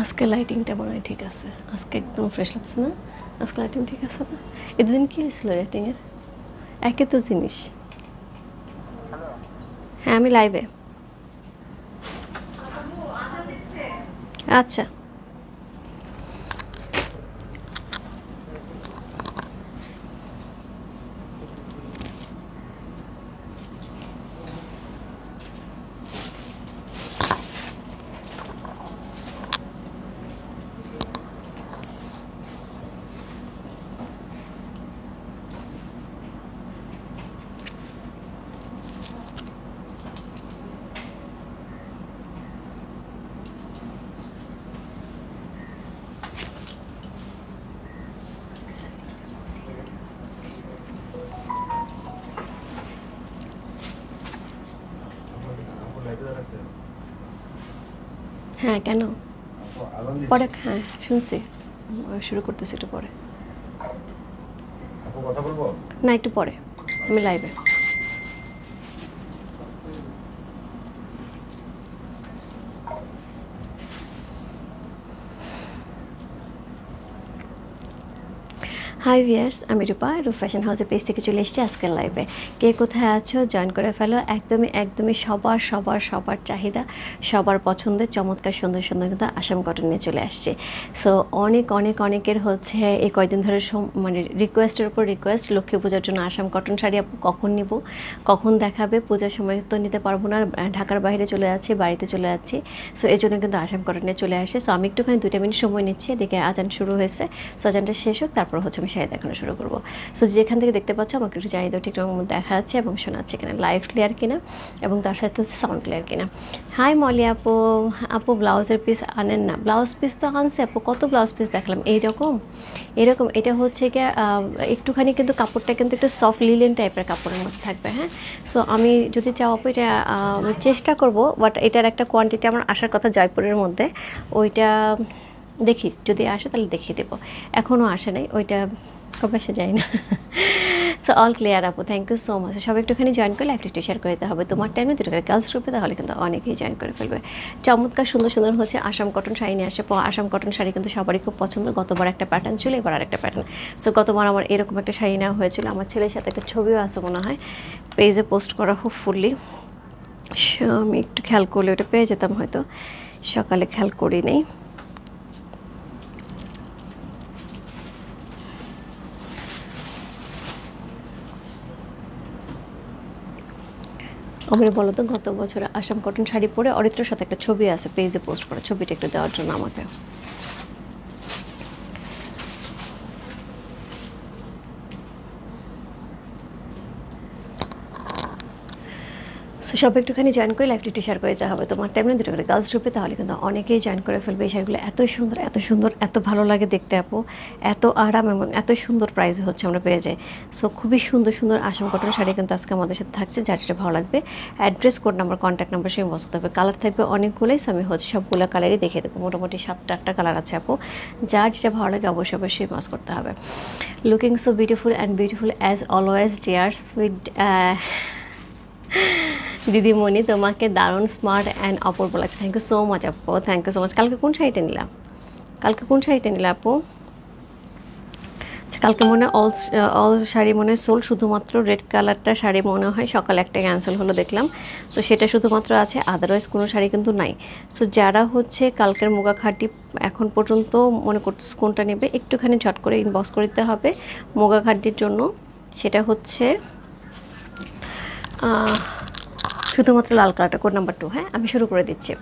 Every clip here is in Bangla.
আজকে লাইটিংটা বড় ঠিক আছে। আজকে একদম ফ্রেশ লাগছে না? আজকে লাইটিং ঠিক আছে না? এদিন কী হয়েছিল লাইটিংয়ের একই তো জিনিস। হ্যাঁ আমি লাইভে আচ্ছা। হ্যাঁ কেন? পরে হ্যাঁ শুনছি। শুরু করতেছি একটু পরে। না একটু পরে। আমি লাইভে হাই ভিয়ার্স আমি রূপা, রূপ ফ্যাশন হাউসের পেজ থেকে চলে এসেছি আজকের লাইভে কে কোথায় আছো? জয়েন করে ফেলো। একদমই একদমই সবার সবার সবার চাহিদা, সবার পছন্দের চমৎকার, সুন্দর সুন্দর কিন্তু আসাম কটন নিয়ে চলে আসছে। সো অনেক অনেক, অনেকের হচ্ছে এই কয়দিন ধরে মানে রিকোয়েস্টের উপর রিকোয়েস্ট লক্ষ্মী পূজার জন্য আসাম কটন শাড়ি কখন নিব? কখন দেখাবে? পূজার সময় তো নিতে পারব না। ঢাকার বাইরে চলে যাচ্ছি, বাড়িতে চলে যাচ্ছি। সো এই জন্য কিন্তু আসাম কটন নিয়ে চলে আসে সো আমি একটুখানি দুইটা মিনিট সময় নিচ্ছি। এদিকে আজান শুরু হয়েছে। সো আজানটা শেষ হোক, তারপর হচ্ছে আমি শাড়ি দেখানো শুরু করব। সো যেখান থেকে দেখতে পাচ্ছ, আমাকে একটু জানিয়ে দাও ঠিক দেখা যাচ্ছে এবং শোনাচ্ছে কিনা লাইভ ক্লিয়ার কিনা এবং তার সাথে হচ্ছে সাউন্ড ক্লিয়ার কিনা। হাই মলি আপু। আপু, ব্লাউজের পিস আনেন না। ব্লাউজ পিস তো আনছে আপু, কত ব্লাউজ পিস দেখলাম? এইরকম? এরকম এটা হচ্ছে গিয়ে একটুখানি কিন্তু কাপড়টা কিন্তু একটু সফট লিলেন টাইপের কাপড়ের মধ্যে থাকবে হ্যাঁ? সো আমি যদি চাও আপু, এটা চেষ্টা করব বাট এটার একটা কোয়ান্টিটি আমার আসার কথা জয়পুরের মধ্যে। ওইটা দেখি, যদি আসে তাহলে দেখিয়ে দেবো। এখনও আসে নাই, ওইটা কবে আসে যায় না। সো অল ক্লিয়ার আপু থ্যাংক ইউ সো মাচ সবাই একটুখানি জয়েন করলে একটু শেয়ার করে দিতে হবে। তোমার টাইমে দুটো করে গার্লস গ্রুপে তাহলে কিন্তু অনেকেই জয়েন করে ফেলবে। চমৎকার, সুন্দর সুন্দর হচ্ছে আসাম কটন শাড়ি নিয়ে আসে আসাম কটন শাড়ি কিন্তু সবারই খুব পছন্দ। গতবার একটা প্যাটার্ন ছিল, এবার আরেকটা প্যাটার্ন সো গতবার আমার এরকম একটা শাড়ি নেওয়া হয়েছিল। আমার ছেলের সাথে একটা ছবিও আছে মনে হয়। পেজে পোস্ট করা, খুব ফুললি। আমি একটু খেয়াল করলে ওটা পেয়ে যেতাম হয়তো। সকালে খেয়াল করি নেই। আমার বলো তো, গত বছর আসাম কটন শাড়ি পরে অরিত্রের সাথে একটা ছবি আছে, পেজে পোস্ট করা, ছবিটা একটু দেওয়ার জন্য আমাকে। সো সব একটুখানি জয়েন করে লাইভটি শেয়ার করে যা হবে। তোমার টাইমে দুটো করে গার্লস গ্রুপে তাহলে কিন্তু অনেকেই জয়েন করে ফেলবে। এই শাড়িগুলো এত সুন্দর এত সুন্দর, এত ভালো লাগে দেখতে আপু। এত আরাম এবং এত সুন্দর প্রাইসে হচ্ছে আমরা পেয়ে যাই। সো খুবই সুন্দর সুন্দর আসাম কটন শাড়ি কিন্তু আজকে আমাদের সাথে থাকছে, যার যেটা ভালো লাগবে। Address code number contact number সেই বসতে হবে। কালার থাকবে অনেকগুলোই সো আমি হচ্ছে সবগুলো কালারই দেখিয়ে দেবো। মোটামুটি সাতটা আটটা কালার আছে আপু। যার যেটা ভালো লাগে অবশ্যই অবশ্যই মাস করতে হবে। Looking so beautiful and beautiful as always dear sweet দিদিমণি তোমাকে দারুণ স্মার্ট অ্যান্ড অপূর্ব লাগছে। থ্যাংক ইউ সো মাচ আপু। থ্যাংক ইউ সো মাচ কালকে কোন শাড়িটা নিলাম কালকে কোন শাড়িটা নিলাম আপু? আচ্ছা, কালকে মনে অল অল শাড়ি মনে সোল শুধুমাত্র রেড কালারটা শাড়ি মনে হয় সকালে একটা ক্যান্সেল হলো দেখলাম। সো সেটা শুধুমাত্র আছে আদারওয়াইজ কোনো শাড়ি কিন্তু নাই। সো যারা হচ্ছে কালকের মুগা খাটি এখন পর্যন্ত মনে করতেছে কোনটা নেবে একটুখানি ঝট করে ইনবক্স করে দিতে হবে। মুগা খাটির জন্য সেটা হচ্ছে 啊 শুধুমাত্র লাল কালারটা কোড নাম্বার টু হ্যাঁ? আমি শুরু করে দিচ্ছি।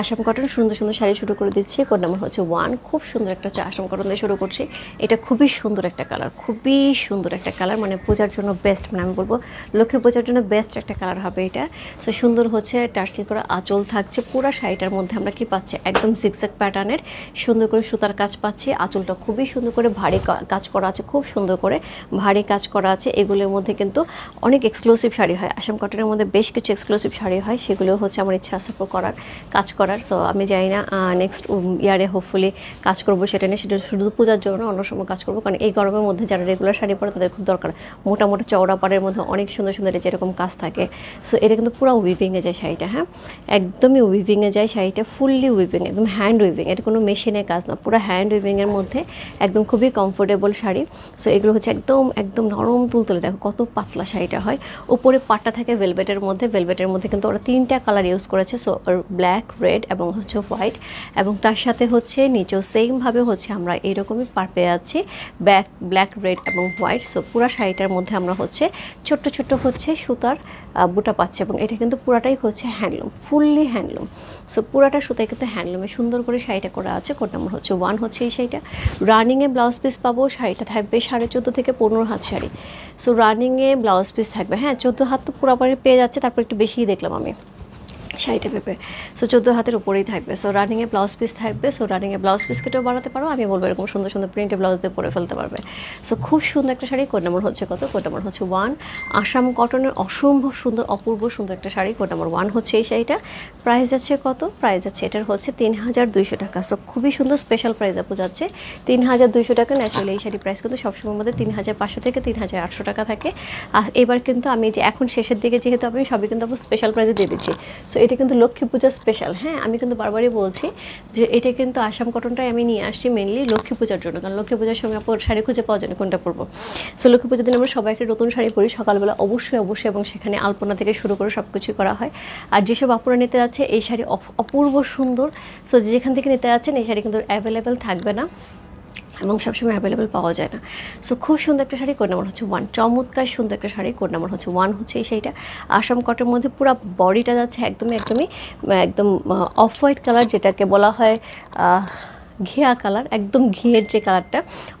আসাম কটন সুন্দর সুন্দর শাড়ি শুরু করে দিচ্ছি। কোড নাম্বার হচ্ছে ওয়ান খুব সুন্দর একটা হচ্ছে আসাম কটন দিয়ে শুরু করছি। এটা খুবই সুন্দর একটা কালার খুবই সুন্দর একটা কালার মানে পূজার জন্য বেস্ট মানে আমি বলব লক্ষ্মী পূজার জন্য বেস্ট একটা কালার হবে এটা। সো সুন্দর হচ্ছে টার্সিল করা আঁচল থাকছে, পুরো শাড়িটার মধ্যে আমরা কি পাচ্ছি? একদম জিগজ্যাগ প্যাটার্নের সুন্দর করে সুতার কাজ পাচ্ছি। আঁচলটা খুবই সুন্দর করে ভারী কাজ করা আছে, খুব সুন্দর করে ভারী কাজ করা আছে। এগুলোর মধ্যে কিন্তু অনেক এক্সক্লুসিভ শাড়ি হয়। আসাম কটনের মধ্যে বেশ কিছু এক্সক্লুসিভ শাড়ি হয়, সেগুলো হচ্ছে আমার ইচ্ছা আছে করার, কাজ করার। সো আমি জানি না নেক্সট ইয়ারে হোপফুলি কাজ করব সেটা নিয়ে, সেটা শুধু পূজার জন্য অন্য সময় কাজ করব, কারণ এই গরমের মধ্যে যারা রেগুলার শাড়ি পরে, তাদের খুব দরকার। মোটা মোটা চওড়া পাড়ের মধ্যে অনেক সুন্দর সুন্দর যেরকম কাজ থাকে। সো এটা কিন্তু পুরো উইভিংয়ে যায় শাড়িটা হ্যাঁ? একদমই উইভিংয়ে যায় শাড়িটা ফুললি উইভিং একদম হ্যান্ড উইভিং এটা কোনো মেশিনের কাজ না। পুরো হ্যান্ড উইভিংয়ের মধ্যে একদম খুবই কমফোর্টেবল শাড়ি। সো এগুলো হচ্ছে একদম একদম নরম তুলতুলে, দেখো কত পাতলা শাড়িটা হয়। উপরে পাটটা থাকে ভেলভেটের মধ্যে ভেলভেটের মধ্যে কিন্তু ওরা তিনটা কালার ইউজ করেছে সো ব্ল্যাক রেড এবং হচ্ছে হোয়াইট এবং তার সাথে হচ্ছে নিচেও সেমভাবে হচ্ছে আমরা এইরকমই পার পেয়ে যাচ্ছি ব্যাক ব্ল্যাক রেড এবং হোয়াইট সো পুরা শাড়িটার মধ্যে আমরা হচ্ছে ছোট্ট ছোট্ট হচ্ছে সুতার বুটা পাচ্ছি এবং এটা কিন্তু পুরাটাই হচ্ছে হ্যান্ডলুম ফুললি হ্যান্ডলুম সো পুরাটা সুতায় কিন্তু হ্যান্ডলুমে সুন্দর করে শাড়িটা করা আছে। কোড নাম্বার হচ্ছে ওয়ান হচ্ছে এই শাড়িটা। রানিংয়ে ব্লাউজ পিস পাবো, শাড়িটা থাকবে সাড়ে চোদ্দ থেকে পনেরো হাত শাড়ি। সো রানিংয়ে ব্লাউজ পিস থাকবে। হ্যাঁ চোদ্দ হাত তো পুরোপুরি পেয়ে যাচ্ছে, তারপর একটু বেশিই দেখলাম আমি। শাড়িটা পেপে। সো চোদ্দ হাতের উপরেই থাকবে। সো রানিংয়ে ব্লাউজ পিস থাকবে। সো রানিংয়ে ব্লাউজ পিস কেটেও বানাতে পারো। আমি বলব এরকম সুন্দর সুন্দর প্রিন্টে ব্লাউজ দিয়ে পরে ফেলতে পারবে। সো খুব সুন্দর একটা শাড়ি। কোড নাম্বার হচ্ছে কত? কোড নাম্বার হচ্ছে ওয়ান আসাম কটনের অসম্ভব সুন্দর, অপূর্ব সুন্দর একটা শাড়ি। কোড নাম্বার ওয়ান হচ্ছে এই শাড়িটা। প্রাইস যাচ্ছে কত? প্রাইস যাচ্ছে, এটার হচ্ছে তিন হাজার দুইশো টাকা। সো খুবই সুন্দর স্পেশাল প্রাইস আপু যাচ্ছে। তিন হাজার দুইশো টাকা ন্যাচুরালি এই শাড়ি প্রাইস কিন্তু সবসময় আমাদের তিন হাজার পাঁচশো থেকে তিন হাজার আটশো টাকা থাকে। আর এবার কিন্তু আমি যে এখন শেষের দিকে যেহেতু আমি সবই কিন্তু স্পেশাল প্রাইসে দিয়ে দিচ্ছি। সো এটা কিন্তু লক্ষ্মী পূজা স্পেশাল হ্যাঁ? আমি কিন্তু বারবারই বলছি যে এটা কিন্তু আসাম কটনটাই আমি নিয়ে আসছি মেনলি লক্ষ্মী পূজার জন্য, কারণ লক্ষ্মী পূজার সময় আপু শাড়ি খুঁজে পাওয়া যায় কোনটা পরবো। সো লক্ষ্মী পূজার দিন আমরা সবাই একটা নতুন শাড়ি পরি, সকালবেলা অবশ্যই অবশ্যই, এবং সেখানে আলপনা থেকে শুরু করে সব কিছুই করা হয়। আর যেসব আপুরা নিতে যাচ্ছে, এই শাড়ি অপ- অপূর্ব সুন্দর। সো যেখান থেকে নিতে যাচ্ছেন, এই শাড়ি কিন্তু অ্যাভেলেবেল থাকবে না। এবং সবসময় অ্যাভেলেবেল পাওয়া যায় না। সো খুব সুন্দর একটা শাড়ি কোড নাম্বার হচ্ছে ওয়ান চমৎকার সুন্দর একটা শাড়ি কোড নাম্বার হচ্ছে ওয়ান হচ্ছে এই শাড়িটা। আসাম কটের মধ্যে পুরো বডিটা যাচ্ছে একদমই একদমই একদম অফ হোয়াইট কালার যেটাকে বলা হয় ঘিয়া কালার একদম ঘিয়ের যে কালারটা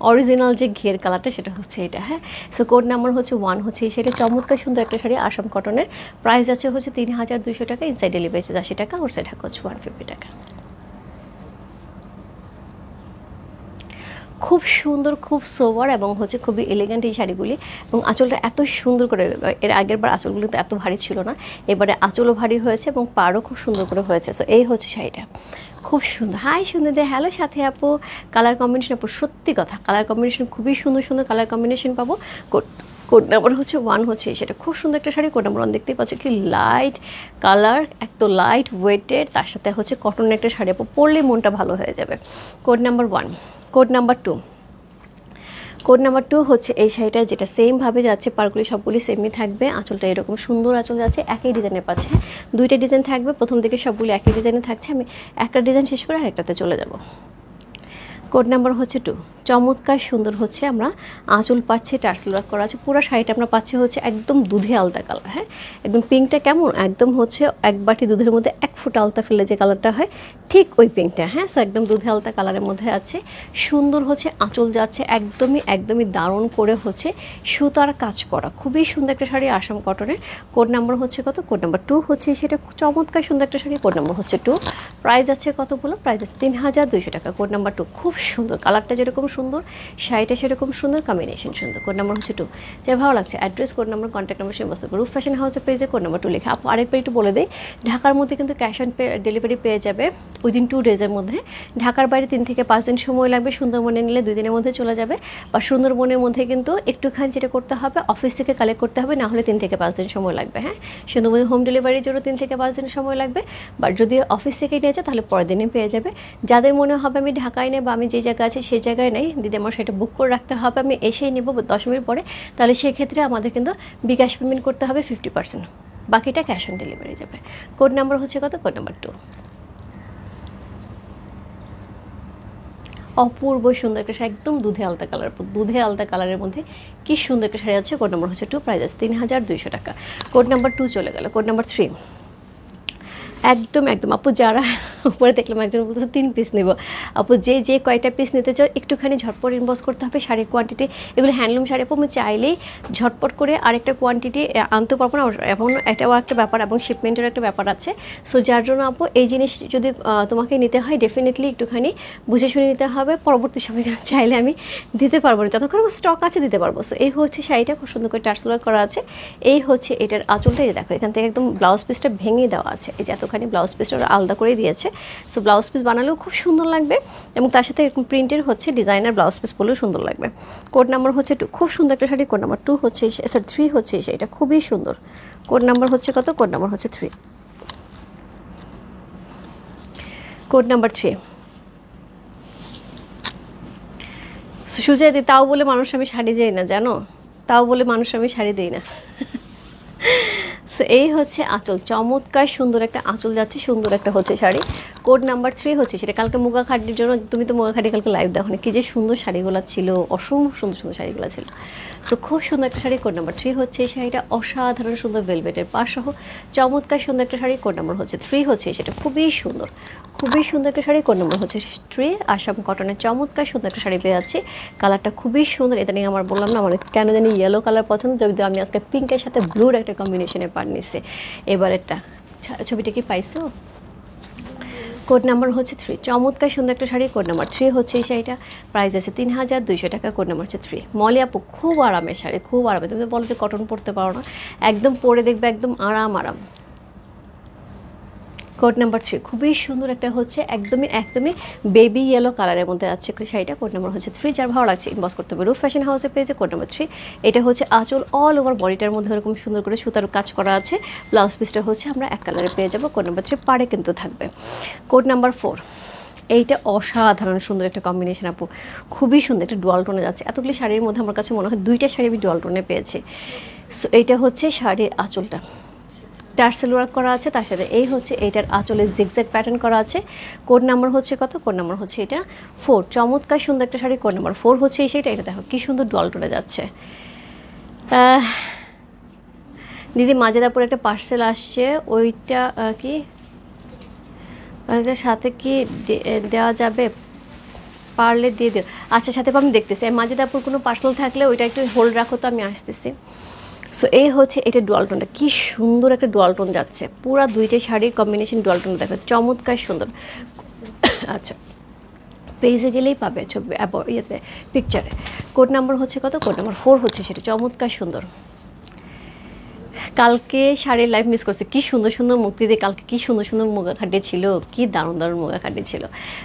অরিজিনাল যে ঘিয়ের কালারটা সেটা হচ্ছে এটা হ্যাঁ? সো কোড নাম্বার হচ্ছে ওয়ান হচ্ছে এই শাড়ি। চমৎকার সুন্দর একটা শাড়ি আসাম কটনের প্রাইস আছে হচ্ছে তিন হাজার দুশো টাকা ইনসাইড ডেলিভারি আশি টাকা ওর সাইড হচ্ছে ওয়ান ফিফটি টাকা। খুব সুন্দর, খুব সোবার এবং হচ্ছে খুবই এলিগেন্ট এই শাড়িগুলি। এবং আঁচলটা এত সুন্দর করে, এর আগের বার আঁচলগুলো এত ভারী ছিল না। এবারে আঁচলও ভারী হয়েছে এবং পাড়ও খুব সুন্দর করে হয়েছে। সো এই হচ্ছে শাড়িটা। খুব সুন্দর। হাই সুন্দর দে হ্যালো সাথে আপু। কালার কম্বিনেশন আপু, সত্যি কথা। কালার কম্বিনেশন খুবই সুন্দর সুন্দর কালার কম্বিনেশন পাবো। কোড কোড নাম্বার হচ্ছে ওয়ান হচ্ছে, সেটা খুব সুন্দর একটা শাড়ি কোড নাম্বার ওয়ান দেখতেই পাচ্ছি কি লাইট কালার এত লাইট ওয়েটেড তার সাথে হচ্ছে কটনের একটা শাড়ি, আপু, পরলে মনটা ভালো হয়ে যাবে। Code number one code number two code number two হচ্ছে এই শাড়িটা যেটা সেমভাবে যাচ্ছে পারগুলি সবগুলি সেমই থাকবে, আঁচলটা এরকম সুন্দর আঁচল যাচ্ছে, একই ডিজাইনের পাচ্ছে। দুইটা ডিজাইন থাকবে, প্রথম দিকে সবগুলি একই ডিজাইনে থাকছে, আমি একটা ডিজাইন শেষ করে আরেকটাতে চলে যাব। কোড নাম্বার হচ্ছে টু চমৎকার সুন্দর হচ্ছে আমরা আঁচল পাচ্ছি টার্সেল ওয়ার্ক করা আছে। পুরো শাড়িটা আমরা পাচ্ছি হচ্ছে একদম দুধে আলতা কালার হ্যাঁ? একদম পিঙ্কটা কেমন? একদম হচ্ছে এক বাটি দুধের মধ্যে এক ফুট আলতা ফেলে যে কালারটা হয়, ঠিক ওই পিঙ্কটা হ্যাঁ? সো একদম দুধে আলতা কালারের মধ্যে আছে। সুন্দর হচ্ছে আঁচল যাচ্ছে, একদমই একদমই দারুণ করে হচ্ছে সুতার কাজ করা। খুবই সুন্দর একটা শাড়ি আসাম কটনের কোড নাম্বার হচ্ছে কত? কোড নাম্বার টু হচ্ছে সেটা চমৎকার সুন্দর একটা শাড়ি। কোড নাম্বার হচ্ছে টু প্রাইস আছে কত বলো? প্রাইস আছে তিন হাজার দুইশো টাকা। কোড নাম্বার টু খুব সুন্দর। কালারটা যেরকম সুন্দর, শাড়িটা সেরকম সুন্দর কম্বিনেশন সুন্দর। কোড নাম্বার হচ্ছে টু যে ভালো লাগছে address code number contact number সমস্ত রুফ ফ্যাশন হাউসের পেজে কোড নাম্বার টু লেখা। আরেকবার একটু বলে দেয় ঢাকার মধ্যে কিন্তু ক্যাশ অন ডেলিভারি পেয়ে যাবে উইদিন টু ডেজের মধ্যে। ঢাকার বাইরে তিন থেকে পাঁচ দিন সময় লাগবে, সুন্দরবনে নিলে দুই দিনের মধ্যে চলে যাবে। বা সুন্দরবনের মধ্যে কিন্তু একটুখানি যেটা করতে হবে অফিস থেকে কালেক্ট করতে হবে না হলে তিন থেকে পাঁচ দিন সময় লাগবে হ্যাঁ? সুন্দরবনে হোম ডেলিভারির জন্য তিন থেকে পাঁচ দিন সময় লাগবে। বাট যদি অফিস থেকে নিয়ে যায় তাহলে পরের দিনে পেয়ে যাবে। যাদের মনে হবে আমি ঢাকায় নেই বা আমি যে জায়গায় আছি সেই জায়গায় নেই দিদি আমার সেটা বুক করে রাখতে হবে, আমি এসেই নেব দশ মিনিট পরে, তাহলে সেক্ষেত্রে আমাদের কিন্তু বিকাশ পেমেন্ট করতে হবে ফিফটি পার্সেন্ট বাকিটা ক্যাশ অন ডেলিভারি যাবে। কোড নাম্বার হচ্ছে কত? কোড নাম্বার টু অপূর্ব সুন্দর একটা শাড়ি, একদম দুধে আলতা কালার দুধে আলতা কালারের মধ্যে কি সুন্দর একটা শাড়ি আছে কোড নাম্বার হচ্ছে টু প্রাইস আছে তিন হাজার দুইশো টাকা। কোড নাম্বার টু চলে গেল কোড নাম্বার থ্রি একদম একদম। আপু যারা উপরে দেখলাম একজন বলতেছে, তিন পিস নেব। আপু, যে যে কয়টা পিস নিতে চাও, একটুখানি ঝটপট ইনবক্স করতে হবে, শাড়ির কোয়ান্টিটি এগুলো হ্যান্ডলুম শাড়ি, আপু, আমি চাইলেই ঝটপট করে আরেকটা কোয়ান্টিটি আনতে পারব না। এবং এটাও একটা ব্যাপার, এবং শিপমেন্টের একটা ব্যাপার আছে। সো যার জন্য আপু, এই জিনিস যদি তোমাকে নিতে হয় ডেফিনেটলি একটুখানি বুঝে শুনে নিতে হবে। পরবর্তী সময় চাইলে আমি দিতে পারব না। যতক্ষণ আমার স্টক আছে, দিতে পারব। সো এই হচ্ছে শাড়িটা, খুব সুন্দর করে টার্সেলার করা আছে। এই হচ্ছে এটার আঁচলটা, এই দেখো, এখান থেকে একদম ব্লাউজ পিসটা ভেঙে দেওয়া আছে। এই যে এতখানি ব্লাউজ পিসটা ওরা আলাদা করে দিয়েছে। সো ব্লাউজ পিস বানালেও খুব সুন্দর লাগবে এবং তার সাথে এরকম প্রিন্টের হচ্ছে ডিজাইনার ব্লাউজ পিস পরলেও সুন্দর লাগবে। কোড নাম্বার হচ্ছে টু খুব সুন্দর একটা শাড়ি। কোড নাম্বার টু হচ্ছে স্যার থ্রি হচ্ছে শাড়িটা। খুবই সুন্দর। কোড নাম্বার হচ্ছে কত? কোড নাম্বার হচ্ছে থ্রি কোড নাম্বার থ্রি সুজাদি তাও বলে মানুষ আমি শাড়ি যাই না, জানো? তাও বলে মানুষ আমি শাড়ি দিই না। সো এই হচ্ছে আঁচল। চমৎকার সুন্দর একটা আঁচল যাচ্ছে সুন্দর একটা হচ্ছে শাড়ি। কোড নাম্বার থ্রি হচ্ছে, সেটা কালকে মুগা খাটির জন্য, তুমি তো মুগা খাটি কালকে লাইভ দেখো কি যে সুন্দর শাড়িগুলো ছিল, অসম্ভব সুন্দর সুন্দর শাড়িগুলো ছিল। সো খুব সুন্দর একটা শাড়ি, কোড নাম্বার থ্রি হচ্ছে, এই শাড়িটা অসাধারণ সুন্দর ভেলভেটের পাশ সহ চমৎকার সুন্দর একটা শাড়ি, কোড নাম্বার হচ্ছে থ্রি হচ্ছে, সেটা খুবই সুন্দর। খুবই সুন্দর একটা শাড়ি, কোড নম্বর হচ্ছে থ্রি, আসাম কটনের চমৎকার সুন্দর একটা শাড়ি পেয়ে যাচ্ছি। কালারটা খুবই সুন্দর, এটা নিয়ে আমার বললাম না আমার কেন জানি ইয়েলো কালার পছন্দ যদি আমি আজকে পিঙ্কের সাথে ব্লুর একটা কম্বিনেশনে পার নিছি এবারেরটা ছবিটা কি পাইছো? কোড নাম্বার হচ্ছে থ্রি চমৎকার, সুন্দর একটা শাড়ি কোড নাম্বার থ্রি হচ্ছে এই শাড়িটা। প্রাইস আছে তিন হাজার দুইশো টাকা, কোড নাম্বার হচ্ছে থ্রি মলি আপু, খুব আরামের শাড়ি, খুব আরামে তুমি বলো যে কটন পরতে পারো না। একদম পরে দেখবে একদম আরাম আরাম। Code number three. খুবই সুন্দর একটা হচ্ছে একদমই একদমই বেবি ইয়েলো কালারের মধ্যে আছে শাড়িটা। কোড নাম্বার হচ্ছে থ্রি, যার ভালো লাগছে ইনবক্স করতে হবে। রুফ ফ্যাশন হাউসে পেয়েছে কোড নাম্বার থ্রি। এটা হচ্ছে আঁচল অল ওভার বডিটার মধ্যে এরকম সুন্দর করে সুতার কাজ করা আছে। ব্লাউজ পিসটা হচ্ছে আমরা এক কালারে পেয়ে যাব। কোড নাম্বার থ্রি পাড়ে কিন্তু থাকবে। Code number four. এইটা অসাধারণ সুন্দর একটা কম্বিনেশন আপু। খুবই সুন্দর একটা ডুয়াল টোনে যাচ্ছে। এতগুলি শাড়ির মধ্যে আমার কাছে মনে হয় দুইটা শাড়ি আমি ডুয়াল টোনে পেয়েছি। সো এইটা হচ্ছে শাড়ির আঁচলটা। টার্সেল ওয়ার্ক করা আছে, তার সাথে এই হচ্ছে এইটার আঁচলে জিগজ্যাগ প্যাটার্ন করা আছে। কোড নাম্বার হচ্ছে কত? কোড নাম্বার হচ্ছে এটা ফোর চমৎকার সুন্দর একটা শাড়ি, কোড নাম্বার ফোর হচ্ছে এই শাড়িটা। এটা দেখো, কী সুন্দর ডল টলে যাচ্ছে। দিদি মাজেদাপুর একটা পার্সেল আসছে, ওইটা কি? সাথে কি দেওয়া যাবে? পারলে দিয়ে দিও। আচ্ছা সাথে আমি দেখতেছি। মাজেদাপুর কোনো পার্সেল থাকলে ওইটা একটু হোল্ড রাখো তো, আমি আসতেছি। সো এই হচ্ছে এটা ডুয়ালটনটা কি সুন্দর একটা ডুয়ালটন যাচ্ছে। পুরা দুইটা শাড়ির কম্বিনেশন ডুয়ালটন দেখো। চমৎকার সুন্দর। আচ্ছা। পেজে গেলেই পাবে ছবি ইয়েতে পিকচারে কোড নাম্বার হচ্ছে কত? কোড নাম্বার ফোর হচ্ছে সেটা। চমৎকার সুন্দর। কালকে শাড়ির লাইফ মিস করছে। কি সুন্দর সুন্দর মুক্তি দিয়ে কালকে কি সুন্দর সুন্দর মুগা খাটি ছিল, কি দারুণ দারুণ মুগা খাটি ছিল।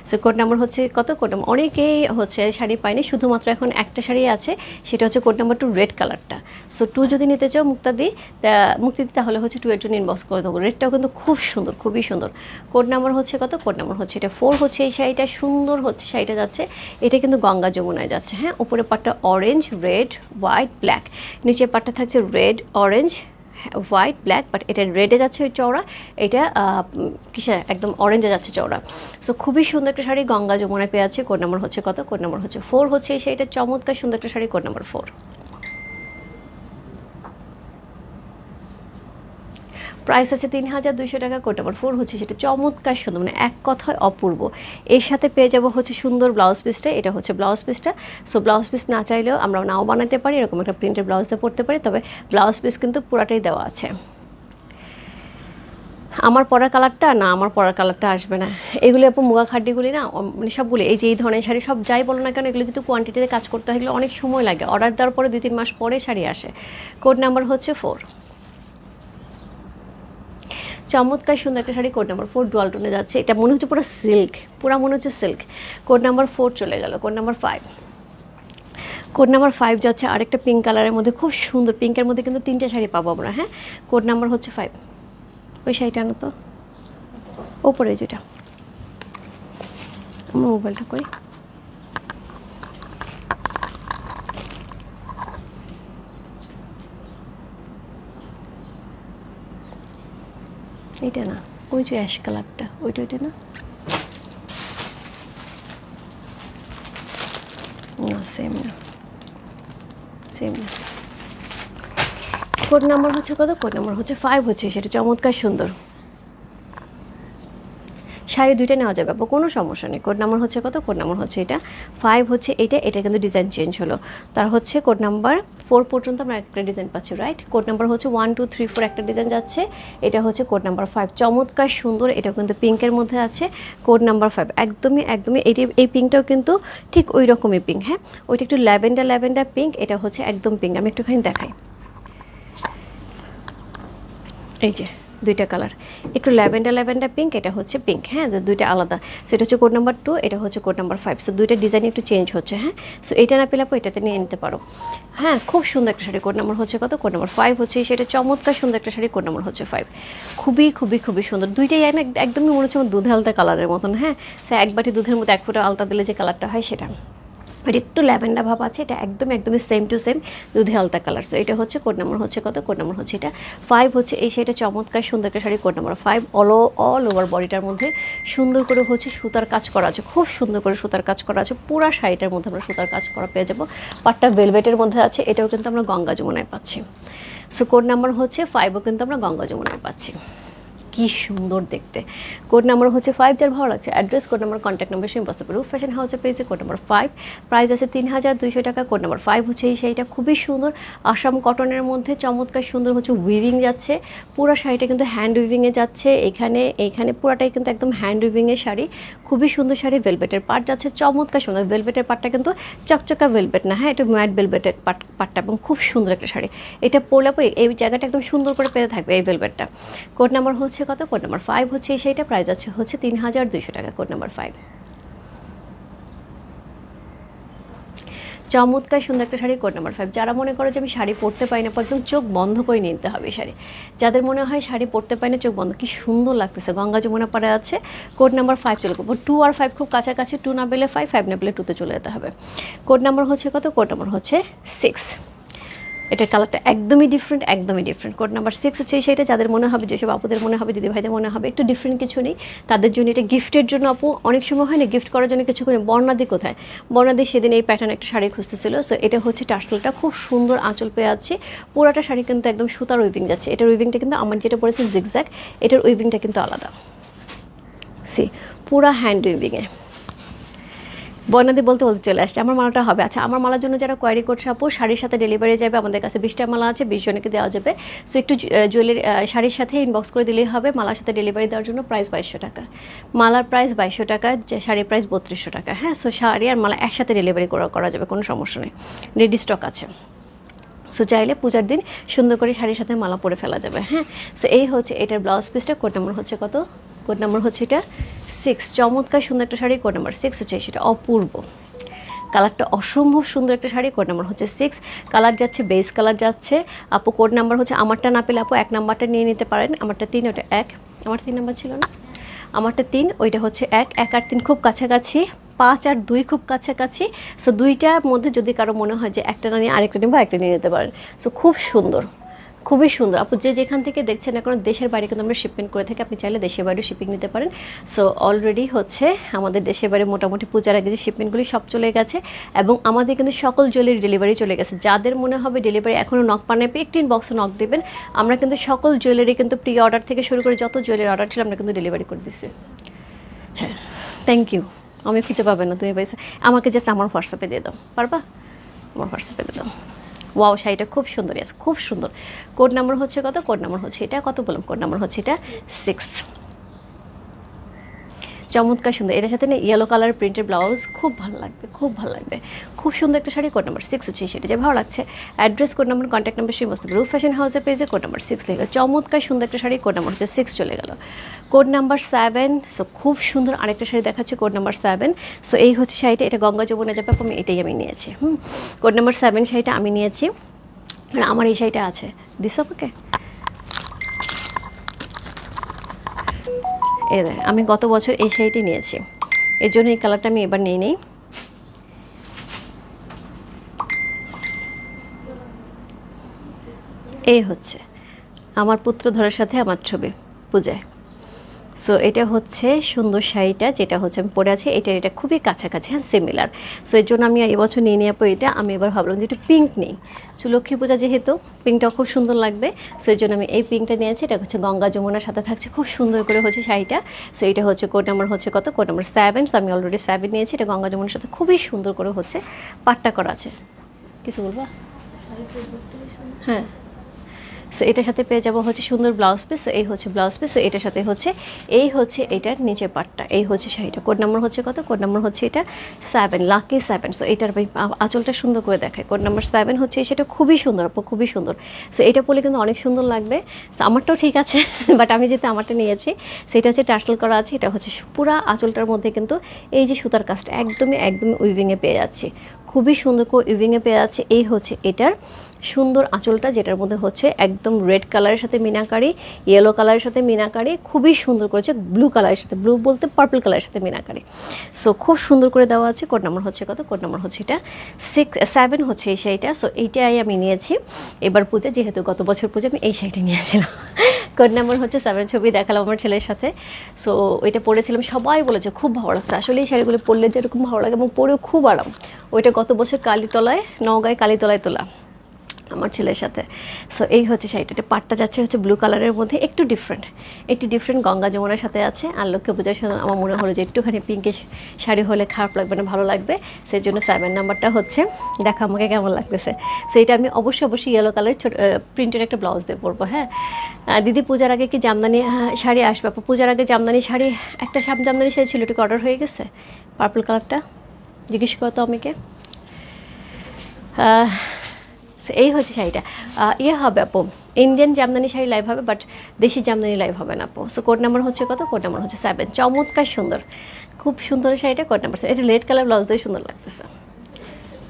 সো কোড নাম্বার হচ্ছে কত? কোড নাম্বার অনেকেই হচ্ছে শাড়ি পায়নি, শুধুমাত্র এখন একটা শাড়ি আছে, সেটা হচ্ছে কোড নাম্বার টু রেড কালারটা সো টু যদি নিতে চাও মুক্তা দি মুক্তি দি তাহলে হচ্ছে টু এর জন্য ইনবক্স করে দেবো। রেডটাও কিন্তু খুব সুন্দর, খুবই সুন্দর। কোড নাম্বার হচ্ছে কত? কোড নাম্বার হচ্ছে, এটা ফোর হচ্ছে, এই শাড়িটা সুন্দর হচ্ছে, শাড়িটা যাচ্ছে। এটা কিন্তু গঙ্গা যমুনায় যাচ্ছে হ্যাঁ? উপরে পাটটা অরেঞ্জ রেড হোয়াইট ব্ল্যাক নিচের পাটটা থাকছে red orange white, black, but এটা রেডে যাচ্ছে চওড়া। এটা কিসে একদম অরেঞ্জে যাচ্ছে চওড়া। সো খুবই সুন্দর একটা শাড়ি। গঙ্গা যমুনা পেয়ে আছে কোড নাম্বার হচ্ছে কত? কোড নাম্বার হচ্ছে ফোর হচ্ছে সেটা চমৎকার সুন্দর একটা sari. Code number four price আছে তিন হাজার দুইশো টাকা কোড নাম্বার ফোর হচ্ছে সেটা চমৎকার সুন্দর মানে এক কথায় অপূর্ব। এর সাথে পেয়ে যাব হচ্ছে সুন্দর ব্লাউজ পিসটা এটা হচ্ছে ব্লাউজ পিসটা সো ব্লাউজ পিস না চাইলেও আমরা নাও বানাতে পারি, এরকম একটা প্রিন্টের ব্লাউজ দিয়ে পরতে পারি, তবে ব্লাউজ পিস কিন্তু পুরাটাই দেওয়া আছে। আমার পরার কালারটা না, আমার পরার কালারটা আসবে না। এগুলি আপু মুগা খাড্ডিগুলি না মানে সবগুলি, এই যে এই ধরনের শাড়ি সব যাই বলো না কেন, এগুলো কিন্তু কোয়ান্টিটিতে কাজ করতে হয়, এগুলো অনেক সময় লাগে। অর্ডার দেওয়ার পরে দুই তিন মাস পরে শাড়ি আসে। কোড নাম্বার হচ্ছে ফোর চমৎকার সুন্দর একটা sari code number four dual যাচ্ছে। এটা মনে হচ্ছে পুরো সিল্ক পুরো মনে হচ্ছে সিল্ক কোড নাম্বার ফোর চলে গেল code number five code number five যাচ্ছে আরেকটা পিঙ্ক কালারের মধ্যে, খুব সুন্দর। পিঙ্কের মধ্যে কিন্তু তিনটে শাড়ি পাবো আমরা হ্যাঁ? কোড নাম্বার হচ্ছে ফাইভ ওই শাড়িটা আনো তো। ওপরে যেটা। আমার মোবাইলটা কই এইটা না, ওই যে অ্যাশ কালারটা ওইটা ওইটা না? না সেম না সেম না। কোড নাম্বার হচ্ছে কত? কোড নাম্বার হচ্ছে ফাইভ হচ্ছে, সেটা চমৎকার সুন্দর। শাড়ি দুইটা নেওয়া যাবে, আপু, কোনো সমস্যা নেই। কোড নাম্বার হচ্ছে কত? কোড নাম্বার হচ্ছে এটা। ফাইভ হচ্ছে এটা এটা কিন্তু ডিজাইন চেঞ্জ হলো। তার হচ্ছে কোড নাম্বার ফোর পর্যন্ত আমরা একটা ডিজাইন পাচ্ছি রাইট কোড নাম্বার হচ্ছে ওয়ান টু থ্রি ফোর একটা ডিজাইন যাচ্ছে। এটা হচ্ছে কোড নাম্বার ফাইভ চমৎকার, সুন্দর, এটাও কিন্তু পিঙ্কের মধ্যে আছে। কোড নাম্বার ফাইভ একদমই একদমই এটি এই পিঙ্কটাও কিন্তু ঠিক ওই রকমই পিঙ্ক হ্যাঁ? ওইটা একটু ল্যাভেন্ডার ল্যাভেন্ডার পিঙ্ক এটা হচ্ছে একদম পিঙ্ক আমি একটুখানি দেখাই। এই যে দুইটা কালার। একটু ল্যাভেন্ডার ল্যাভেন্ডার পিঙ্ক এটা হচ্ছে পিঙ্ক হ্যাঁ? দুইটা আলাদা। সো এটা হচ্ছে কোড নাম্বার টু এটা হচ্ছে কোড নাম্বার ফাইভ সো দুইটা ডিজাইন একটু চেঞ্জ হচ্ছে হ্যাঁ? সো এটা না পেলে এটাতে নিয়ে নিতে পারো। হ্যাঁ খুব সুন্দর একটা শাড়ি। কোড নাম্বার হচ্ছে কত? কোড নাম্বার ফাইভ হচ্ছে সেটা চমৎকার সুন্দর একটা শাড়ি। কোড নাম্বার হচ্ছে ফাইভ খুবই খুবই খুবই সুন্দর। দুইটাই এক একদমই মনে হচ্ছে আমার দুধে আলতা কালারের মতন হ্যাঁ? সে এক বাটি দুধের মতো এক ফোঁটা আলতা দিলে যে কালারটা হয় সেটা। এটা একটু ল্যাভেন্ডার ভাব আছে, এটা একদম, একদমই সেম টু সেম দুধে আলতা কালার সো এটা হচ্ছে কোড নাম্বার হচ্ছে কত? কোড নাম্বার হচ্ছে এটা। ফাইভ হচ্ছে এই শাড়িটা চমৎকার, সুন্দর একটা sari code number five all all over বডিটার মধ্যে সুন্দর করে হচ্ছে সুতার কাজ করা আছে। খুব সুন্দর করে সুতার কাজ করা আছে। পুরা শাড়িটার মধ্যে আমরা সুতার কাজ করা পেয়ে যাব। পাটটা ভেলভেটের মধ্যে আছে, এটাও কিন্তু আমরা গঙ্গা যমুনায় পাচ্ছি। সো কোড নাম্বার হচ্ছে ফাইভও কিন্তু আমরা গঙ্গা যমুনায় পাচ্ছি। কি সুন্দর দেখতে। কোড নাম্বার হচ্ছে ফাইভ যার ভালো লাগছে address code number contact number সেই বসতে রুফ ফ্যাশন হাউসে পেয়েছে কোড নাম্বার ফাইভ প্রাইস আছে তিন হাজার দুইশো টাকা কোড নাম্বার ফাইভ হচ্ছে শাড়িটা, খুবই সুন্দর। আসাম কটনের মধ্যে চমৎকার সুন্দর হচ্ছে উইভিং যাচ্ছে, পুরো শাড়িটা কিন্তু হ্যান্ড উইভিংয়ে যাচ্ছে, এখানে এখানে পুরাটাই কিন্তু একদম হ্যান্ড উইভিংয়ের শাড়ি। খুবই সুন্দর শাড়ি ভেলভেটের পাট যাচ্ছে। চমৎকার সুন্দর ভেলভেটের পাটটা কিন্তু চকচকা ভেলভেট না হ্যাঁ? এটা ম্যাট ভেলভেটের পাট পাটটা এবং খুব সুন্দর একটা শাড়ি। এটা পরলে পরে এই জায়গাটা একদম সুন্দর করে পেতে থাকবে এই ভেলভেটটা কোড নাম্বার হচ্ছে কত? কোড নাম্বার ফাইভ হচ্ছে শাড়িটা। প্রাইস আছে হচ্ছে তিন হাজার দুইশো টাকা কোড নাম্বার ফাইভ চমৎকার সুন্দর একটা শাড়ি কোড নাম্বার ফাইভ যারা মনে করে যে আমি শাড়ি পরতে পাই না একদম চোখ বন্ধ করে নিতে হবে শাড়ি। যাদের মনে হয় শাড়ি পরতে পাই না, চোখ বন্ধ। কি সুন্দর লাগতেছে। গঙ্গা যমুনা পাড়ে আছে কোড নাম্বার ফাইভ চলে করব টু আর ফাইভ খুব কাছাকাছি টু না পেলে ফাইভ ফাইভ না পেলে টুতে চলে যেতে হবে। কোড নাম্বার হচ্ছে কত? কোড নাম্বার হচ্ছে সিক্স এটার কালারটা একদমই ডিফারেন্ট একদমই ডিফারেন্ট কোড নাম্বার সিক্স হচ্ছে শাড়িটা যাদের মনে হবে যেসব আপুদের মনে হবে দিদি ভাইদের মনে হবে, একটু ডিফারেন্ট কিছু নেই। তাদের জন্য এটা গিফটের জন্য আপু অনেক সময় হয় না গিফট করার জন্য কিছু বর্ণাদি কোথায়? বর্ণাদি সেদিন এই প্যাটার্ন একটা শাড়ি খুঁজতেছিল। সো এটা হচ্ছে টার্সেলটা। খুব সুন্দর আঁচল পেয়ে আছে পুরাটা শাড়ি কিন্তু একদম সুতার উইভিং যাচ্ছে। এটার উইভিংটা কিন্তু আমার যেটা পড়েছে জিগজ্যাক এটার উইভিংটা কিন্তু আলাদা। সি পুরা হ্যান্ড উইভিংয়ে বর্ণাদি বলতে বলতে চলে আসছে। আমার মালাটা হবে। আচ্ছা আমার মালার জন্য যারা কোয়ারি করছে, আপু, শাড়ির সাথে ডেলিভারি যাবে, আমাদের কাছে বিশটা মালা আছে, বিশ জনকে দেওয়া যাবে। সো একটু জুয়েলারি শাড়ির সাথে ইনবক্স করে দিলেই হবে। মালার সাথে ডেলিভারি দেওয়ার জন্য প্রাইস বাইশশো টাকা। মালার প্রাইস বাইশশো টাকা শাড়ির প্রাইস বত্রিশশো টাকা। হ্যাঁ সো শাড়ি আর মালা একসাথে ডেলিভারি করা করা যাবে, কোনো সমস্যা নেই। রেডি স্টক আছে। সো চাইলে পূজার দিন সুন্দর করে শাড়ির সাথে মালা পরে ফেলা যাবে। হ্যাঁ সো এই হচ্ছে এটার ব্লাউজ পিসটা কোড নাম্বার হচ্ছে কত? কোড নাম্বার হচ্ছে এটা? সিক্স চমৎকার সুন্দর একটা শাড়ি কোড নাম্বার সিক্স হচ্ছে সেটা অপূর্ব। কালারটা অসম্ভব সুন্দর একটা শাড়ি কোড নাম্বার হচ্ছে সিক্স কালার যাচ্ছে বেস কালার যাচ্ছে। আপু কোড নাম্বার হচ্ছে, আমারটা না পেলে আপু এক নাম্বারটা নিয়ে নিতে পারেন। আমারটা তিন, ওটা এক। আমার তিন নাম্বার ছিল না? আমারটা তিন, ওইটা হচ্ছে এক। এক আর তিন খুব কাছাকাছি, পাঁচ আর দুই খুব কাছাকাছি। সো দুইটার মধ্যে যদি কারও মনে হয় যে একটা না নিয়ে আরেকটা নেব একটা নিয়ে নিতে পারেন। সো খুব সুন্দর। খুবই সুন্দর। আপু, যে যেখান থেকে দেখছেন এখন, দেশের বাইরে কিন্তু আমরা শিপমেন্ট করে থাকি। আপনি চাইলে দেশের বাইরে শিপিং নিতে পারেন। সো অলরেডি হচ্ছে আমাদের দেশের বাইরে মোটামুটি পূজার আগে যে শিপমেন্টগুলি সব চলে গেছে এবং আমাদের কিন্তু সকল জুয়েলারি ডেলিভারি চলে গেছে। যাদের মনে হবে ডেলিভারি এখনও নক পানে একটি বক্সে নক দেবেন। আমরা কিন্তু সকল জুয়েলারি কিন্তু প্রি অর্ডার থেকে শুরু করে যত জুয়েলারি অর্ডার ছিল, আমরা কিন্তু ডেলিভারি করে দিচ্ছি হ্যাঁ থ্যাংক ইউ আমি খুঁজে পাবেন না, তুমি পয়সা আমাকে জাস্ট আমার হোয়াটসঅ্যাপে দিয়ে দাও। পারবা? আমার হোয়াটসঅ্যাপে দিয়ে দাও। ওয়াও, শাড়িটা খুব সুন্দর আছে খুব সুন্দর। কোড নাম্বার হচ্ছে কত? কোড নাম্বার হচ্ছে এটা, কত বললাম? কোড নাম্বার হচ্ছে এটা সিক্স চমৎকার সুন্দর। এটার সাথে না ইয়েলো কালার প্রিন্টের ব্লাউজ খুব ভালো লাগবে, খুব ভালো লাগবে। খুব সুন্দর একটা শাড়ি কোড নাম্বার সিক্স হচ্ছে সেটা যে ভালো লাগছে। Address code number contact number সেই মস্ত রূপ ফ্যাশন হাউসে পেয়েছে কোড নাম্বার সিক্স লেগে চমৎকার সুন্দর একটা শাড়ি কোড নাম্বার হচ্ছে সিক্স চলে গেল। কোড নাম্বার সেভেন সো খুব সুন্দর আরেকটা শাড়ি দেখাচ্ছে কোড নাম্বার সেভেন সো এই হচ্ছে শাড়িটা, এটা গঙ্গা যমুনা যাবে আমি এটাই আমি নিয়েছি। হুম। কোড নাম্বার সেভেন শাড়িটা আমি নিয়েছি। আমার এই শাড়িটা আছে। দিস ওকে এ আমি গত বছর এই শাড়িটি নিয়েছি। এর জন্য এই কালারটা আমি এবার নিয়ে নিই। এই হচ্ছে। আমার পুত্রধরের সাথে আমার ছবি। পূজায়। সো এটা হচ্ছে সুন্দর শাড়িটা যেটা হচ্ছে আমি পরে আছি। এটা এটা খুবই কাছাকাছি হ্যাঁ সিমিলার সো এর জন্য আমি এবছর নিয়ে নিয়ে এটা আমি এবার ভাবলাম যে একটু পিঙ্ক নেই। সো লক্ষ্মী পূজা যেহেতু পিঙ্কটা খুব সুন্দর লাগবে। সো এর জন্য আমি এই পিঙ্কটা নিয়েছি এটা হচ্ছে গঙ্গা যমুনার সাথে থাকছে খুব সুন্দর করে হচ্ছে শাড়িটা। সো এটা হচ্ছে কোড নাম্বার হচ্ছে কত? কোড নাম্বার সেভেন সো আমি অলরেডি সেভেন নিয়েছি। এটা গঙ্গা যমুনার সাথে খুবই সুন্দর করে হচ্ছে পাট্টা করা আছে। কিছু বলবা? হ্যাঁ। সো এটার সাথে পেয়ে যাব হচ্ছে সুন্দর ব্লাউজ পিস এই হচ্ছে ব্লাউজ পিস এটার সাথে হচ্ছে এই হচ্ছে এটার নিচে পাটটা এই হচ্ছে শাড়িটা। কোড নাম্বার হচ্ছে কত? কোড নাম্বার হচ্ছে এটা সেভেন লাকি সেভেন সো এটার আঁচলটা সুন্দর করে দেখায়। কোড নাম্বার সেভেন হচ্ছে সেটা খুবই সুন্দর আপু খুবই সুন্দর। সো এটা পরলে কিন্তু অনেক সুন্দর লাগবে। So, আমারটাও ঠিক আছে বাট আমি যেহেতু আমারটা নিয়েছি সেটা হচ্ছে টার্সেল করা আছে এটা হচ্ছে পুরা আঁচলটার মধ্যে কিন্তু এই যে সুতার কাজটা একদমই একদমই উইভিংয়ে পেয়ে যাচ্ছি। খুবই সুন্দর করে উইভিংয়ে পেয়ে যাচ্ছে এই হচ্ছে এটার সুন্দর আঁচলটা, যেটার মধ্যে হচ্ছে একদম রেড কালারের সাথে মিনাকারি ইয়েলো কালারের সাথে মিনাকারি, খুবই সুন্দর করেছে ব্লু কালারের সাথে ব্লু বলতে পার্পল কালারের সাথে মিনাকারি। সো খুব সুন্দর করে দেওয়া আছে কোড নাম্বার হচ্ছে কত? কোড নাম্বার হচ্ছে এটা সিক্স সেভেন হচ্ছে এই শাড়িটা। সো এইটাই আমি নিয়েছি। এবার পূজা, যেহেতু গত বছর পূজা, আমি এই শাড়িটা নিয়েছিলাম। কোড নাম্বার হচ্ছে সেভেন ছবি দেখালাম আমার ছেলের সাথে। সো ওইটা পরেছিলাম, সবাই বলেছে খুব ভালো লাগছে। আসলে এই শাড়িগুলো পরলে যেরকম ভালো লাগে এবং পরেও খুব আরাম। ওইটা গত বছর কালীতলায়, নওগাঁয় কালীতলায় তোলা। আমার ছেলের সাথে। সো এই হচ্ছে শাড়িটা। এটা পাটটা যাচ্ছে হচ্ছে ব্লু কালারের মধ্যে, একটু ডিফারেন্ট একটু ডিফারেন্ট গঙ্গা যমুনার সাথে আছে। আর লক্ষ্মী পূজার সময় আমার মনে হলো যে একটুখানি পিঙ্কে শাড়ি হলে খারাপ লাগবে না, ভালো লাগবে। সেই জন্য সেভেন নাম্বারটা হচ্ছে, দেখা আমাকে কেমন লাগতেছে। সো এটা আমি অবশ্যই অবশ্যই ইয়েলো কালারের ছোট প্রিন্টের একটা ব্লাউজ দিয়ে পরবো হ্যাঁ? দিদি পূজার আগে কি জামদানি শাড়ি আসবে? পূজার আগে জামদানি শাড়ি, একটা সাম জামদানি শাড়ি ছিল ওটাকে অর্ডার হয়ে গেছে? পার্পল কালারটা জিজ্ঞেস করতো আমাকে। আহ, এই হচ্ছে শাড়িটা। ইয়ে হবে আপু ইন্ডিয়ান জামদানি শাড়ি লাইভ হবে বাট দেশি জামদানি লাইভ হবে না আপু। সো কোড নাম্বার হচ্ছে কত? কোড নাম্বার হচ্ছে সেভেন চমৎকার সুন্দর। খুব সুন্দর শাড়িটা কোড নাম্বার এটা রেড কালার ব্লাউজ দিয়ে সুন্দর লাগতেছে।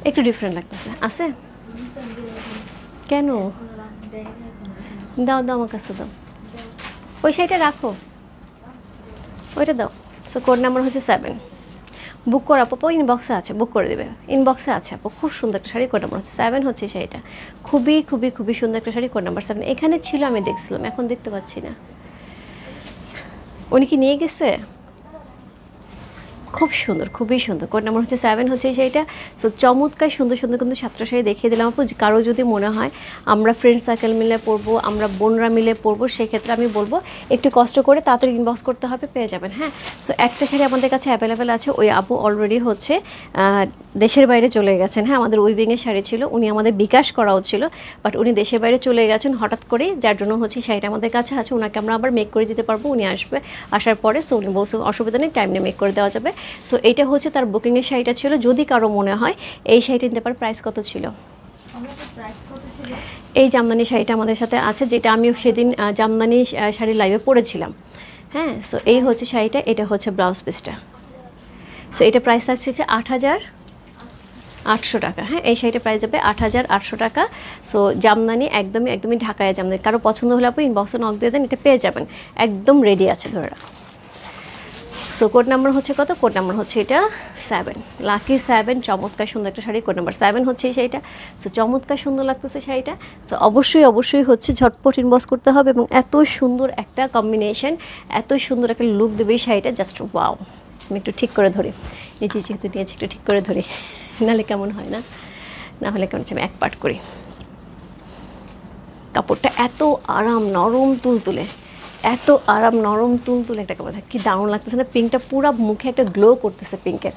একটু ডিফারেন্ট লাগতেছে। আছে? কেন? দাও দাও আমার কাছে দাও। ওই শাড়িটা রাখো। ওইটা দাও। সো কোড নাম্বার হচ্ছে সেভেন বুক করা আপু ইনবক্সে আছে বুক করে দেবে। ইনবক্সে আছে, আপু, খুব সুন্দর একটা শাড়ি কোড নাম্বার সেভেন হচ্ছে শাড়িটা। খুবই খুবই খুবই সুন্দর একটা শাড়ি কোড নাম্বার সেভেন এখানে ছিল, আমি দেখছিলাম, এখন দেখতে পাচ্ছি না। উনি কি নিয়ে গেছে? খুব সুন্দর, খুবই সুন্দর। কোড নাম্বার হচ্ছে সেভেন হচ্ছে সেইটা সো চমৎকার, সুন্দর সুন্দর, কিন্তু ছাত্র শাড়ি দেখিয়ে দিলাম আপু। কারও যদি মনে হয় আমরা ফ্রেন্ড সার্কেল মিলে পড়ব আমরা বোনরা মিলে পড়ব সেক্ষেত্রে আমি বলব, একটু কষ্ট করে তাড়াতাড়ি ইনবক্স করতে হবে, পেয়ে যাবেন হ্যাঁ? সো একটা শাড়ি আমাদের কাছে অ্যাভেলেবেল আছে, ওই আপু অলরেডি হচ্ছে দেশের বাইরে চলে গেছেন হ্যাঁ? আমাদের উইভিংয়ের শাড়ি ছিল, উনি আমাদের বিকাশ করাও ছিল বাট উনি দেশের বাইরে চলে গেছেন হঠাৎ করে, যার জন্য হচ্ছে শাড়িটা আমাদের কাছে আছে, ওনাকে আমরা আবার মেক করে দিতে পারব, উনি আসবে, আসার পরে সো উনি বলছে, অসুবিধা নেই টাইম নিয়ে মেক করে দেওয়া যাবে। সো এটা হচ্ছে তার বুকিংয়ের শাড়িটা ছিল। যদি কারও মনে হয়, এই শাড়িটা নিতে পারে। প্রাইস কত ছিল? এই জামদানি শাড়িটা আমাদের সাথে আছে, যেটা আমি সেদিন জামদানি শাড়ি লাইভে পরেছিলাম। হ্যাঁ সো এই হচ্ছে শাড়িটা, এটা হচ্ছে ব্লাউজ পিসটা সো এটা প্রাইস থাকছে হচ্ছে আট হাজার আটশো টাকা। হ্যাঁ এই শাড়িটা প্রাইস যাবে আট হাজার আটশো টাকা। সো জামদানি একদমই একদমই ঢাকায় জামদানি। কারও পছন্দ হলে আপনি ইনবক্সে নক দিয়ে দেন, এটা পেয়ে যাবেন। একদম রেডি আছে ধরে রাখো সো কোড নাম্বার হচ্ছে কত? কোড নাম্বার হচ্ছে এটা সেভেন লাকি সেভেন চমৎকার সুন্দর একটা শাড়ি। কোড নাম্বার সেভেন হচ্ছে এই শাড়িটা। সো চমৎকার সুন্দর লাগতেছে শাড়িটা। সো অবশ্যই অবশ্যই হচ্ছে ঝটপট ইনবক্স করতে হবে এবং এত সুন্দর একটা কম্বিনেশন এত সুন্দর একটা লুক দেবে এই শাড়িটা। জাস্ট ওয়াও আমি একটু ঠিক করে ধরি। নিচে যেহেতু নিয়েছি, একটু ঠিক করে ধরি। নাহলে কেমন হয় না? না হলে কেমন আমি এক পার্ট করি। কাপড়টা এত আরাম, নরম, তুলতুলে। এত আরাম, নরম, তুলতুলে একটা কাপড় কি দারুণ লাগতেছে না? পিঙ্কটা পুরো মুখে একটা গ্লো করতেছে পিঙ্কের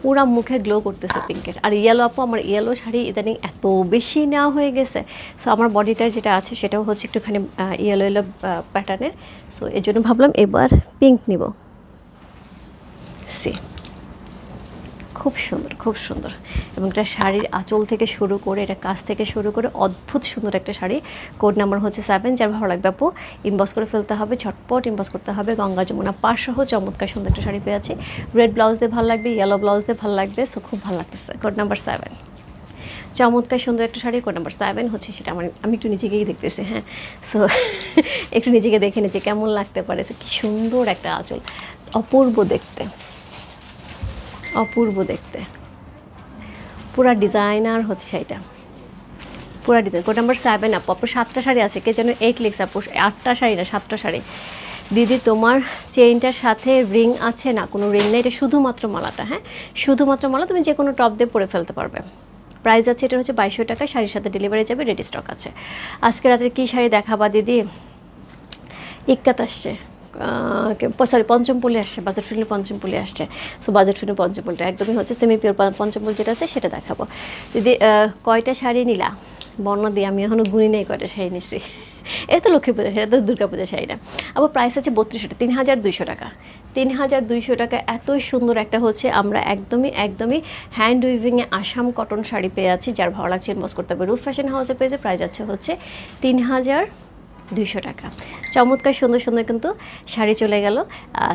পুরা মুখে গ্লো করতেছে পিঙ্কের আর ইয়েলো আপু, আমার ইয়েলো শাড়ি ইদানিং এত বেশি নেওয়া হয়ে গেছে। সো আমার বডিটার যেটা আছে, সেটাও হচ্ছে একটুখানি ইয়েলো ইয়েলো প্যাটার্নের সো এর। জন্য ভাবলাম এবার পিঙ্ক নিব। সি খুব সুন্দর খুব সুন্দর। এবং এটা শাড়ির আঁচল থেকে শুরু করে, এটা কাজ থেকে শুরু করে অদ্ভুত সুন্দর একটা শাড়ি। কোড নাম্বার হচ্ছে সেভেন যার ভালো লাগবে আপু। ইনবক্স করে ফেলতে হবে, ঝটপট ইনবক্স করতে হবে। গঙ্গা, যমুনা পাশ সহ চমৎকার সুন্দর একটা শাড়ি পেয়েছি রেড ব্লাউজ দিয়ে ভালো লাগবে ইয়েলো ব্লাউজ দিয়ে ভালো লাগবে সো খুব ভালো লাগতেছে। কোড নাম্বার সেভেন চমৎকার সুন্দর একটা শাড়ি কোড নাম্বার সেভেন হচ্ছে সেটা আমার, আমি একটু নিজেকেই দেখতেছি হ্যাঁ? সো একটু নিজেকে দেখে নিচ্ছি, কেমন লাগতে পারে কি সুন্দর একটা আঁচল। অপূর্ব দেখতে। অপূর্ব দেখতে। পুরা ডিজাইনার হচ্ছে শাড়িটা পুরা ডিজাইন, কোড নাম্বার সেভেন আপ। আপু, সাতটা শাড়ি আছে, কে যেন এইট লিখছে আপু। আটটা শাড়ি না, সাতটা শাড়ি। দিদি, তোমার চেইনটার সাথে রিং আছে না? কোনো রিং নেই, এটা শুধুমাত্র মালাটা হ্যাঁ? শুধুমাত্র মালা, তুমি যে কোনো টপ দিয়ে পরে ফেলতে পারবে। প্রাইস আছে, এটা হচ্ছে বাইশশো টাকা শাড়ির সাথে ডেলিভারি যাবে রেডি স্টক আছে। আজকে রাতে কী শাড়ি দেখাবা দিদি? ইক্কাত আসছে। সরি পঞ্চমপুলি আসছে বাজেট ফ্রেন্ডলি পঞ্চমপুলি আসছে। সো বাজেট ফ্রেন্ডলি পঞ্চমপুলটা একদমই হচ্ছে সেমি পিওর পঞ্চমপুল যেটা আছে সেটা দেখাবো। যদি কয়টা শাড়ি নিলা? বর্ণা দিয়ে আমি এখনও গুনি নেই কয়টা শাড়ি নিছি। এটা তো লক্ষ্মী পূজা সেটা তো দুর্গা পূজা শাড়ি না। আবার প্রাইস আছে বত্রিশশো টাকা তিন হাজার দুইশো টাকা। তিন হাজার দুইশো টাকা এতই সুন্দর একটা হচ্ছে, আমরা একদমই একদমই হ্যান্ড উইভিংয়ে আসাম কটন শাড়ি পেয়ে আছি, যার ভালো লাগছে ইনভেস করতে হবে। রুফ ফ্যাশন হাউসে পেয়েছে প্রাইস আছে হচ্ছে তিন হাজার দুইশো টাকা। চমৎকার সুন্দর সুন্দর কিন্তু শাড়ি চলে গেল।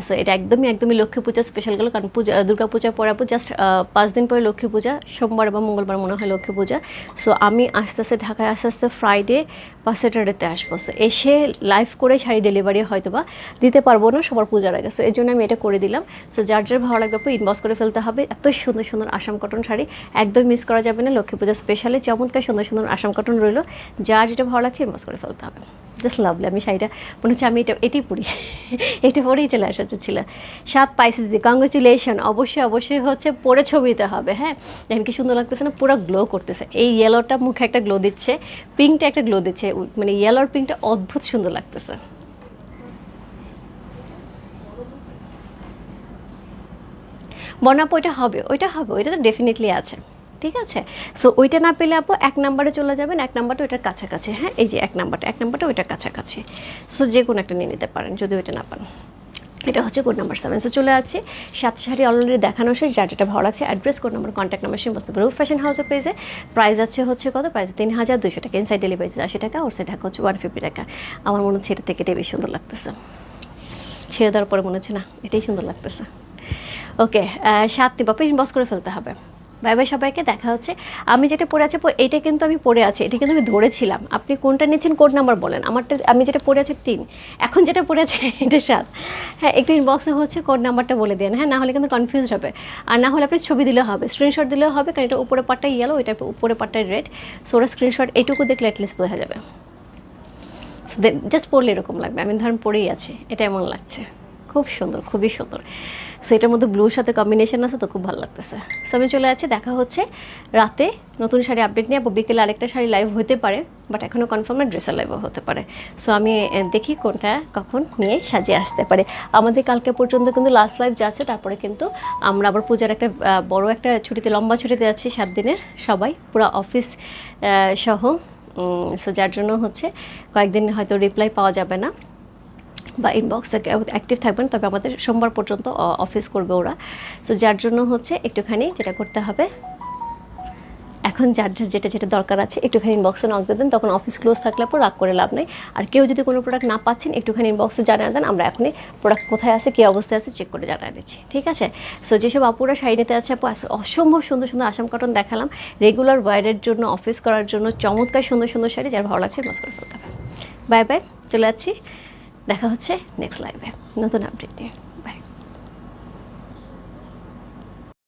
সো এটা একদমই একদমই লক্ষ্মী পূজা স্পেশাল গেল। কারণ পূজা, দুর্গা পূজা পরে জাস্ট পাঁচ দিন পরে লক্ষ্মী পূজা, সোমবার বা মঙ্গলবার মনে হয় লক্ষ্মী পূজা। সো আমি আস্তে আস্তে ঢাকায়, আস্তে আস্তে ফ্রাইডে বা স্যাটারডেতে আসব। সো এসে লাইভ করে শাড়ি ডেলিভারি হয়তো বা দিতে পারব না সবার পূজার আগে। সো এই জন্য আমি এটা করে দিলাম। সো যার যার ভালো লাগবে ইনবক্স করে ফেলতে হবে। এত সুন্দর সুন্দর আসাম কটন শাড়ি একদম মিস করা যাবে না। লক্ষ্মী পূজা স্পেশালি চমৎকার সুন্দর সুন্দর আসাম কটন রইল। যার যেটা ভালো লাগছে ইনবক্স করে ফেলতে হবে। জাস্ট লাভলি আমি শাড়িটা মনে হচ্ছে আমি এটা, এটাই পরি। এটা পরেই চলে আসা ছিল। সাত পাইসে দিদি কংগ্রেচুলেশন অবশ্যই অবশ্যই হচ্ছে পরে ছবি দিতে হবে হ্যাঁ? দেখেন কি সুন্দর লাগতেছে না, পুরো গ্লো করতেছে। এই ইয়েলোটা মুখে একটা গ্লো দিচ্ছে পিঙ্কটা একটা গ্লো দিচ্ছে মানে ইয়েলোর পিঙ্কটা অদ্ভুত সুন্দর লাগতেছে। বনাপ ওইটা হবে ওইটা হবে, ওইটা তো ডেফিনেটলি আছে। ঠিক আছে? সো ওইটা না পেলে আপু এক নাম্বারে চলে যাবেন, এক নাম্বারটা ওইটার কাছাকাছি হ্যাঁ? এই যে এক নাম্বারটা এক নাম্বারটা ওইটার কাছাকাছি। সো যে কোনো একটা নিয়ে নিতে পারেন, যদি ওইটা না পান এটা হচ্ছে কোড নাম্বার সেভেন সো চলে আছে সাত শাড়ি অলরেডি দেখানো শেষ, যার যেটা ভালো লাগছে address code number contact number সে বসতে পারে ফ্যাশন হাউসে পেয়েছে প্রাইস আছে হচ্ছে কত? প্রাইস তিন হাজার দুশো টাকা। ইনসাইড ডেলিভারি আশি টাকা ওর সেটা হচ্ছে ওয়ান ফিফটি টাকা। আমার মনে হচ্ছে এটা থেকে এটাই বেশি সুন্দর লাগতেছে। ছেড়ে দেওয়ার পরে মনে হচ্ছে, না, এটাই সুন্দর লাগতেছে। ওকে সাতটি বাপে ইনবক্স করে ফেলতে হবে। বাই বাই সবাইকে, দেখা হচ্ছে। আমি যেটা পড়ে আছি এইটা কিন্তু আমি পড়ে আছি, এটা কিন্তু আমি ধরেছিলাম। আপনি কোনটা নিয়েছেন, কোড নাম্বার বলেন। আমারটা, আমি যেটা পড়ে আছি, তিন। এখন যেটা পড়ে আছে, এটা সাত। হ্যাঁ একটু ইনবক্সে হচ্ছে, কোড নাম্বারটা বলে দেন। হ্যাঁ না হলে কিন্তু কনফিউজ হবে। আর না হলে আপনি ছবি দিলেও হবে স্ক্রিনশট দিলেও হবে, কারণ এটা উপরে পাটটা ইয়েলো এটা উপরে পাটটা রেড সো ওরা স্ক্রিনশট এইটুকু দেখলে অ্যাটলিস্ট বোঝা যাবে। জাস্ট পড়লে এরকম লাগবে। আমি ধরেন পড়েই আছি, এটা এমন লাগছে। খুব সুন্দর, খুবই সুন্দর। সো এটার মধ্যে ব্লুর সাথে কম্বিনেশন আছে তো খুব ভালো লাগতেছে। সো আমি চলে যাচ্ছি, দেখা হচ্ছে রাতে। নতুন শাড়ি আপডেট নিয়ে বিকেলে আরেকটা শাড়ি লাইভ হতে পারে বাট এখনও কনফার্ম না ড্রেসের লাইভও হতে পারে। সো আমি দেখি কোনটা কখন নিয়ে সাজিয়ে আসতে পারে। আমাদের কালকে পর্যন্ত কিন্তু লাস্ট লাইভ যাচ্ছে তারপরে কিন্তু আমরা আবার পূজার একটা বড় একটা ছুটিতে, লম্বা ছুটিতে যাচ্ছি, সাত দিনের। সবাই পুরো অফিস সহ সো যার জন্য হচ্ছে কয়েকদিন হয়তো রিপ্লাই পাওয়া যাবে না। বা ইনবক্সে অ্যাক্টিভ থাকবেন, তবে আমাদের সোমবার পর্যন্ত অফিস করবে ওরা। সো যার জন্য হচ্ছে একটুখানি যেটা করতে হবে, এখন যার যার যেটা যেটা দরকার আছে, একটুখানি ইনবক্সে নক দেন, তখন অফিস ক্লোজ থাকলে পর রাগ করে লাভ নেই। আর কেউ যদি কোনো প্রোডাক্ট না পাচ্ছেন, একটুখানি ইনবক্সে জানিয়ে দেন, আমরা এখনই প্রোডাক্ট কোথায় আছে, কী অবস্থায় আছে চেক করে জানিয়ে দিচ্ছি, ঠিক আছে? সো যেসব আপুরা শাড়ি নিতে আছে, আপু অসম্ভব সুন্দর সুন্দর আসাম কটন দেখালাম। রেগুলার ওয়ারের জন্য অফিস করার জন্য, চমৎকার সুন্দর সুন্দর শাড়ি, যার ভালো লাগছে ইনবক্স করে ফেলতে হবে। বাই বাই চলে যাচ্ছি। দেখা হচ্ছে নেক্সট লাইভে নতুন আপডেট নিয়ে।